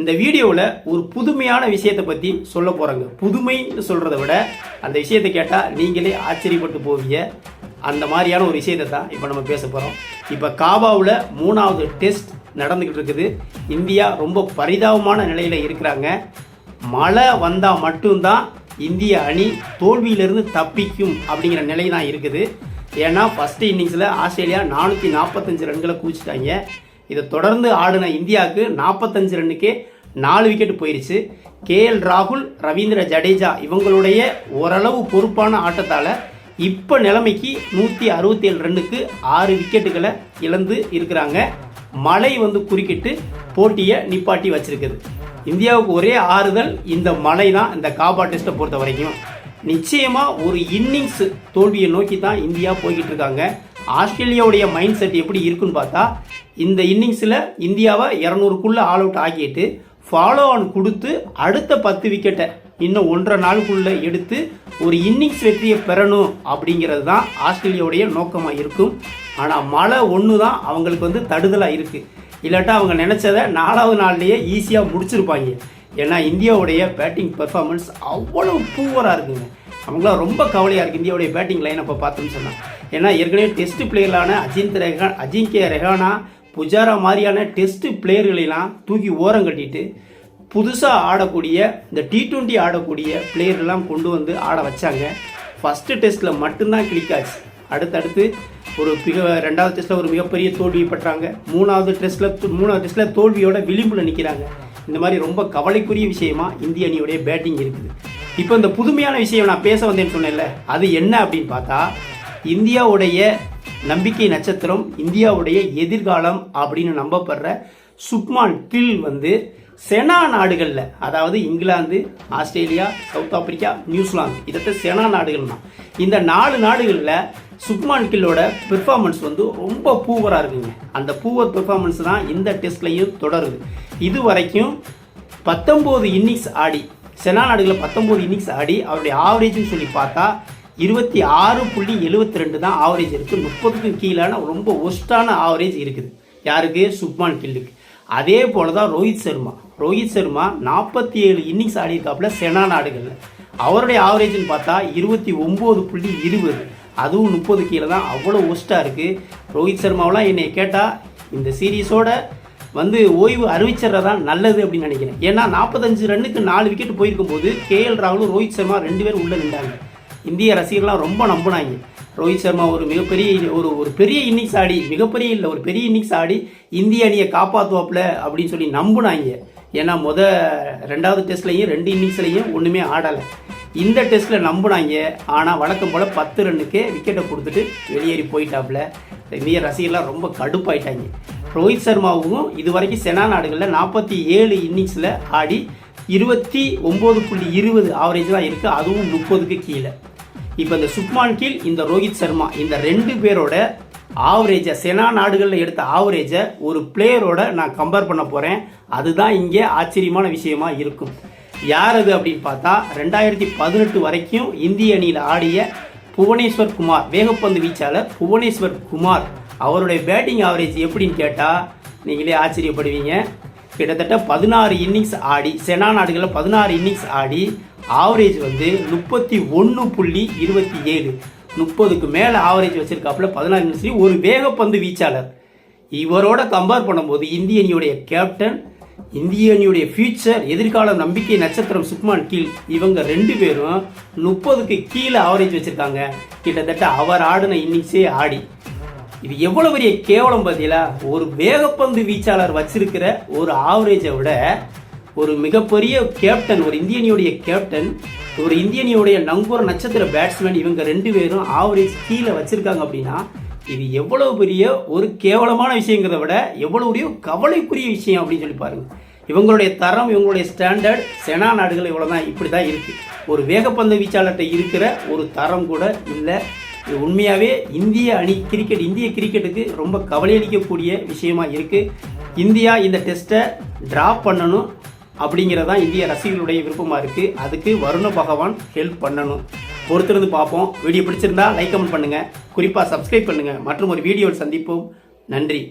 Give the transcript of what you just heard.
இந்த வீடியோவில் ஒரு புதுமையான விஷயத்தை பற்றி சொல்ல போகிறேங்க புதுமைன்னு சொல்கிறத விட அந்த விஷயத்தை கேட்டால் நீங்களே ஆச்சரியப்பட்டு போவீங்க. அந்த மாதிரியான ஒரு விஷயத்தை தான் இப்போ நம்ம பேச போகிறோம் இப்போ காபாவில் மூணாவது டெஸ்ட் நடந்துக்கிட்டு இருக்குது. இந்தியா ரொம்ப பரிதாபமான நிலையில் இருக்கிறாங்க. மழை வந்தால் மட்டும்தான் இந்திய அணி தோல்வியிலிருந்து தப்பிக்கும் அப்படிங்கிற நிலை தான் இருக்குது. ஏன்னா ஃபஸ்ட்டு இன்னிங்ஸில் ஆஸ்திரேலியா நானூற்றி நாற்பத்தஞ்சு ரன்களை குவிச்சிட்டாங்க. இதை தொடர்ந்து ஆடின இந்தியாவுக்கு நாற்பத்தஞ்சு ரன்னுக்கே நாலு விக்கெட் போயிடுச்சு கேஎல் ராகுல் ரவீந்திர ஜடேஜா இவங்களுடைய ஓரளவு பொறுப்பான ஆட்டத்தால் இப்போ நிலைமைக்கு நூற்றி அறுபத்தி ஏழு ரன்னுக்கு ஆறு விக்கெட்டுகளை இழந்து இருக்கிறாங்க. மழை வந்து குறுக்கிட்டு போட்டியை நிப்பாட்டி வச்சிருக்குது. இந்தியாவுக்கு ஒரே ஆறுதல் இந்த மழை தான் இந்த காபா டெஸ்ட்டை பொறுத்த வரைக்கும். நிச்சயமாக ஒரு இன்னிங்ஸ் தோல்வியை நோக்கி தான் இந்தியா போய்கிட்டு இருக்காங்க. ஆஸ்திரேலியாவுடைய மைண்ட் செட் எப்படி இருக்குன்னு பார்த்தா இந்த இன்னிங்ஸில் இந்தியாவை இரநூறுக்குள்ளே ஆல் அவுட் ஆக்கிட்டு ஃபாலோ ஆன் கொடுத்து அடுத்த பத்து விக்கெட்டை இன்னும் ஒன்றரை நாளுக்குள்ளே எடுத்து ஒரு இன்னிங்ஸ் வெற்றியை பெறணும் அப்படிங்கிறது தான் ஆஸ்திரேலியாவுடைய நோக்கமாக இருக்கும். ஆனால் மழை ஒன்று தான் அவங்களுக்கு வந்து தடுதலாக இருக்குது இல்லாட்டா அவங்க நினச்சதை நாலாவது நாள்லேயே ஈஸியாக முடிச்சிருப்பாங்க. ஏன்னா இந்தியாவுடைய பேட்டிங் பெர்ஃபார்மன்ஸ் அவ்வளோ பூவராக இருக்குங்க. அவங்களாம் ரொம்ப கவலையாக இருக்குது இந்தியாவுடைய பேட்டிங் லைன் அப்போ பார்த்தோம்னு சொன்னால் ஏன்னா ஏற்கனவே டெஸ்ட் பிளேயர்களான அஜிந்த் ரெஹா அஜிங்கே ரெஹானா புஜாரா மாதிரியான டெஸ்ட் பிளேயர்களெல்லாம் தூக்கி ஓரம் கட்டிட்டு புதுசாக ஆடக்கூடிய இந்த டி டுவெண்ட்டி ஆடக்கூடிய பிளேயர்லாம் கொண்டு வந்து ஆட வச்சாங்க. ஃபஸ்ட்டு டெஸ்ட்டில் மட்டும்தான் கிளிக் ஆச்சு அடுத்தடுத்து ஒரு மிக ரெண்டாவது டெஸ்ட்டில் ஒரு மிகப்பெரிய தோல்வியை பெற்றாங்க. மூணாவது டெஸ்ட்டில் மூணாவது டெஸ்ட்டில் தோல்வியோட விளிம்பில் நிற்கிறாங்க இந்த மாதிரி ரொம்ப கவலைக்குரிய விஷயமா இந்திய அணியுடைய பேட்டிங் இருக்குது. இப்போ இந்த புதுமையான விஷயம் நான் பேச வந்தேன்னு சொன்னேன்ல அது என்ன அப்படின்னு பார்த்தா இந்தியாவுடைய நம்பிக்கை நட்சத்திரம் இந்தியாவுடைய எதிர்காலம் அப்படின்னு நம்பப்படுற சுக்மான் கில் வந்து செனா நாடுகளில் அதாவது England Australia South Africa New Zealand இதற்கு செனா நாடுகள் தான் இந்த நாலு நாடுகளில் சுக்மான் கில்லோட பெர்ஃபார்மன்ஸ் வந்து ரொம்ப பூவராக இருக்குங்க. அந்த பூவர் பெர்ஃபார்மன்ஸ் தான் இந்த டெஸ்ட்லையும் தொடருது. இது வரைக்கும் பத்தொம்போது இன்னிங்ஸ் ஆடி செனா நாடுகளில் பத்தொம்போது இன்னிங்ஸ் ஆடி அவருடைய ஆவரேஜ்னு சொல்லி பார்த்தா இருபத்தி ஆறு புள்ளி எழுபத்தி ரெண்டு தான் ஆவரேஜ் இருக்குது முப்பதுக்கும் கீழான ரொம்ப ஒஸ்ட்டான ஆவரேஜ் இருக்குது. யாருக்கு? சுப்மான் கில்லுக்கு அதே போல தான் ரோஹித் சர்மா. ரோஹித் சர்மா நாற்பத்தி ஏழு இன்னிங்ஸ் ஆடியிருக்காப்புல செனா நாடுகளில் அவருடைய ஆவரேஜ்னு பார்த்தா இருபத்தி ஒம்பது புள்ளி இருபது. அதுவும் முப்பது கீழே தான் அவ்வளோ ஒஸ்ட்டாக இருக்குது ரோஹித் சர்மாவெலாம் என்னை கேட்டால் இந்த சீரீஸோட வந்து ஓய்வு அறிவிச்சிடறதான் நல்லது அப்படின்னு நினைக்கிறேன். ஏன்னா நாற்பத்தஞ்சு ரன்னுக்கு நாலு விக்கெட் போயிருக்கும் போது கேஎல் ராகுலும் ரோஹித் சர்மா ரெண்டு பேரும் உள்ளே நின்றாங்க. இந்திய ரசிகர்லாம் ரொம்ப நம்பினாங்க. ரோஹித் சர்மா ஒரு மிகப்பெரிய ஒரு ஒரு பெரிய இன்னிங்ஸ் ஆடி மிகப்பெரிய இல்லை ஒரு பெரிய இன்னிங்ஸ் ஆடி இந்திய அணியை காப்பாற்றுவாப்புல அப்படின்னு சொல்லி நம்பினாங்க. ஏன்னா முத ரெண்டாவது டெஸ்ட்லையும் ரெண்டு இன்னிங்ஸ்லையும் ஒன்றுமே ஆடலை. இந்த டெஸ்ட்டில் நம்பினாங்க. ஆனால் வழக்கம் போல் பத்து ரன்னுக்கே விக்கெட்டை கொடுத்துட்டு வெளியேறி போயிட்டாப்புல. இந்திய ரசிகர்லாம் ரொம்ப கடுப்பாயிட்டாங்க. ரோஹித் சர்மாவும் இது வரைக்கும் செனா நாடுகளில் நாற்பத்தி ஏழு இன்னிங்ஸில் ஆடி இருபத்தி ஒம்பது புள்ளி இருபது ஆவரேஜ் தான் இருக்குது அதுவும் முப்பதுக்கு கீழே. இப்போ இந்த சுக்மான் கீழ் இந்த ரோஹித் சர்மா இந்த ரெண்டு பேரோட ஆவரேஜை செனா நாடுகளில் எடுத்த ஆவரேஜை ஒரு பிளேயரோட நான் கம்பேர் பண்ண போகிறேன் அதுதான் இங்கே ஆச்சரியமான விஷயமா இருக்கும். யார் அது அப்படின்னு பார்த்தா ரெண்டாயிரத்தி பதினெட்டு வரைக்கும் இந்திய அணியில் ஆடிய புவனேஸ்வர் குமார் வேகப்பந்து வீச்சாளர் புவனேஸ்வர் குமார். அவருடைய பேட்டிங் ஆவரேஜ் எப்படின்னு கேட்டால் நீங்களே ஆச்சரியப்படுவீங்க. கிட்டத்தட்ட பதினாறு இன்னிங்ஸ் ஆடி செனா நாடுகளில் பதினாறு இன்னிங்ஸ் ஆடி ஆவரேஜ் வந்து முப்பத்தி ஒன்று புள்ளி இருபத்தி ஏழு. முப்பதுக்கு மேலே ஆவரேஜ் வச்சுருக்காப்புல பதினாறு இன்னிங்ஸ் ஒரு வேகப்பந்து வீச்சாளர். இவரோட கம்பேர் பண்ணும்போது இந்திய அணியுடைய கேப்டன் இந்திய அணியுடைய ஃபியூச்சர் எதிர்கால நம்பிக்கை நட்சத்திரம் சுக்மான் கீழ் இவங்க ரெண்டு பேரும் முப்பதுக்கு கீழே ஆவரேஜ் வச்சுருக்காங்க. கிட்டத்தட்ட அவர் ஆடின இன்னிங்ஸே ஆடி. இது எவ்வளவு பெரிய கேவலம் பார்த்தீங்களா ஒரு வேகப்பந்து வீச்சாளர் வச்சிருக்கிற ஒரு ஆவரேஜை விட ஒரு மிகப்பெரிய கேப்டன் ஒரு இந்தியனியுடைய கேப்டன் ஒரு இந்தியனியுடைய நங்கூர நட்சத்திர பேட்ஸ்மேன் இவங்க ரெண்டு பேரும் ஆவரேஜ் கீழே வச்சுருக்காங்க அப்படின்னா இது எவ்வளவு பெரிய ஒரு கேவலமான விஷயங்கிறத விட எவ்வளவு பெரிய கவலைக்குரிய விஷயம் அப்படின்னு சொல்லி பாருங்கள் இவங்களுடைய தரம் இவங்களுடைய ஸ்டாண்டர்ட் செனா நாடுகள் இவ்வளோ தான் இப்படி தான் இருக்குது ஒரு வேகப்பந்து வீச்சாளர்கிட்ட இருக்கிற ஒரு தரம் கூட இல்லை இது உண்மையாகவே இந்திய அணி கிரிக்கெட் இந்திய கிரிக்கெட்டுக்கு ரொம்ப கவலையளிக்கக்கூடிய விஷயமா இருக்குது இந்தியா இந்த டெஸ்ட்டை ட்ராப் பண்ணணும் அப்படிங்கிறதான் இந்திய ரசிகர்களுடைய விருப்பமாக இருக்குது அதுக்கு வருண பகவான் ஹெல்ப் பண்ணணும். பொறுத்திருந்து பார்ப்போம். வீடியோ பிடிச்சிருந்தா லைக் கமெண்ட் பண்ணுங்கள் குறிப்பாக சப்ஸ்கிரைப் பண்ணுங்கள் மற்றும் ஒரு வீடியோவில் சந்திப்போம். நன்றி.